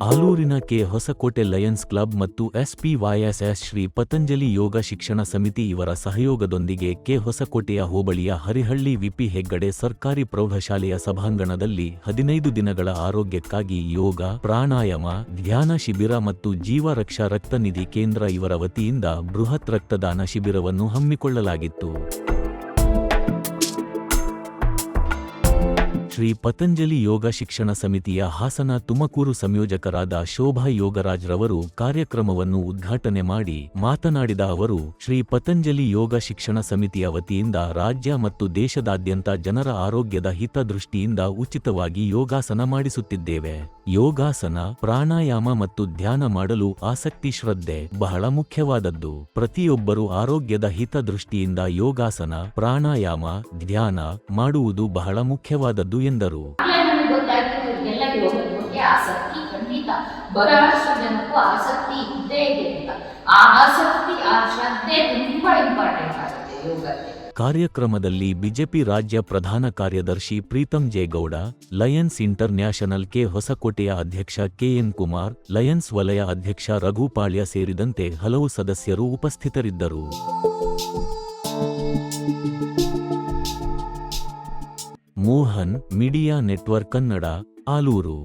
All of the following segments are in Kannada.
ಆಲೂರಿನ ಕೆ. ಹೊಸಕೋಟೆ ಲಯನ್ಸ್ ಕ್ಲಬ್ ಮತ್ತು ಎಸ್ಪಿವೈಎಸ್ಎಸ್ ಶ್ರೀ ಪತಂಜಲಿ ಯೋಗ ಶಿಕ್ಷಣ ಸಮಿತಿ ಇವರ ಸಹಯೋಗದೊಂದಿಗೆ ಕೆ. ಹೊಸಕೋಟೆಯ ಹೋಬಳಿಯ ಹರಿಹಳ್ಳಿ ವಿಪಿ ಹೆಗ್ಗಡೆ ಸರ್ಕಾರಿ ಪ್ರೌಢಶಾಲೆಯ ಸಭಾಂಗಣದಲ್ಲಿ ಹದಿನೈದು ದಿನಗಳ ಆರೋಗ್ಯಕ್ಕಾಗಿ ಯೋಗ, ಪ್ರಾಣಾಯಾಮ, ಧ್ಯಾನ ಶಿಬಿರ ಮತ್ತು ಜೀವ ರಕ್ಷಾ ರಕ್ತ ಕೇಂದ್ರ ಇವರ ವತಿಯಿಂದ ಬೃಹತ್ ರಕ್ತದಾನ ಶಿಬಿರವನ್ನು ಹಮ್ಮಿಕೊಳ್ಳಲಾಗಿತ್ತು. ಶ್ರೀ ಪತಂಜಲಿ ಯೋಗ ಶಿಕ್ಷಣ ಸಮಿತಿಯ ಹಾಸನ ತುಮಕೂರು ಸಂಯೋಜಕರಾದ ಶೋಭಾ ಯೋಗರಾಜ್ ರವರು ಕಾರ್ಯಕ್ರಮವನ್ನು ಉದ್ಘಾಟನೆ ಮಾಡಿ ಮಾತನಾಡಿದ ಅವರು, ಶ್ರೀ ಪತಂಜಲಿ ಯೋಗ ಶಿಕ್ಷಣ ಸಮಿತಿಯ ವತಿಯಿಂದ ರಾಜ್ಯ ಮತ್ತು ದೇಶದಾದ್ಯಂತ ಜನರ ಆರೋಗ್ಯದ ಹಿತದೃಷ್ಟಿಯಿಂದ ಉಚಿತವಾಗಿ ಯೋಗಾಸನ ಮಾಡಿಸುತ್ತಿದ್ದೇವೆ. ಯೋಗಾಸನ, ಪ್ರಾಣಾಯಾಮ ಮತ್ತು ಧ್ಯಾನ ಮಾಡಲು ಆಸಕ್ತಿ ಶ್ರದ್ಧೆ ಬಹಳ ಮುಖ್ಯವಾದದ್ದು. ಪ್ರತಿಯೊಬ್ಬರು ಆರೋಗ್ಯದ ಹಿತದೃಷ್ಟಿಯಿಂದ ಯೋಗಾಸನ, ಪ್ರಾಣಾಯಾಮ, ಧ್ಯಾನ ಮಾಡುವುದು ಬಹಳ ಮುಖ್ಯವಾದದ್ದು ಎಂದರು. ಆಗ್ಲೇ ನನಗೆ ಗೊತ್ತಾಯ್ತು ಇವ್ರಿಗೆಲ್ಲ ಯೋಗದ ಬಗ್ಗೆ ಆಸಕ್ತಿ ಖಂಡಿತ. ಬಹಳಷ್ಟು ಜನಕ್ಕೂ ಆಸಕ್ತಿ ಇದ್ದೇ ಇದೆ ಅಂತ. ಆ ಆಸಕ್ತಿ ಆ ಶ್ರದ್ಧೆ ತುಂಬಾ ಇಂಪಾರ್ಟೆಂಟ್ ಆಗುತ್ತೆ ಯೋಗಕ್ಕೆ. ಕಾರ್ಯಕ್ರಮದಲ್ಲಿ ಬಿಜೆಪಿ ರಾಜ್ಯ ಪ್ರಧಾನ ಕಾರ್ಯದರ್ಶಿ Preetham J Gowda Lions International K ಹೊಸಕೋಟೆಯ ಅಧ್ಯಕ್ಷ ಕೆಎನ್ ಕುಮಾರ್ ಲಯನ್ಸ್ ವಲಯ ಅಧ್ಯಕ್ಷ ರಘುಪಾಳ್ಯ ಸೇರಿದಂತೆ ಹಲವು ಸದಸ್ಯರು ಉಪಸ್ಥಿತರಿದ್ದರು. Mohan media network Kannada Aluru.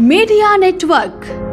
Media network.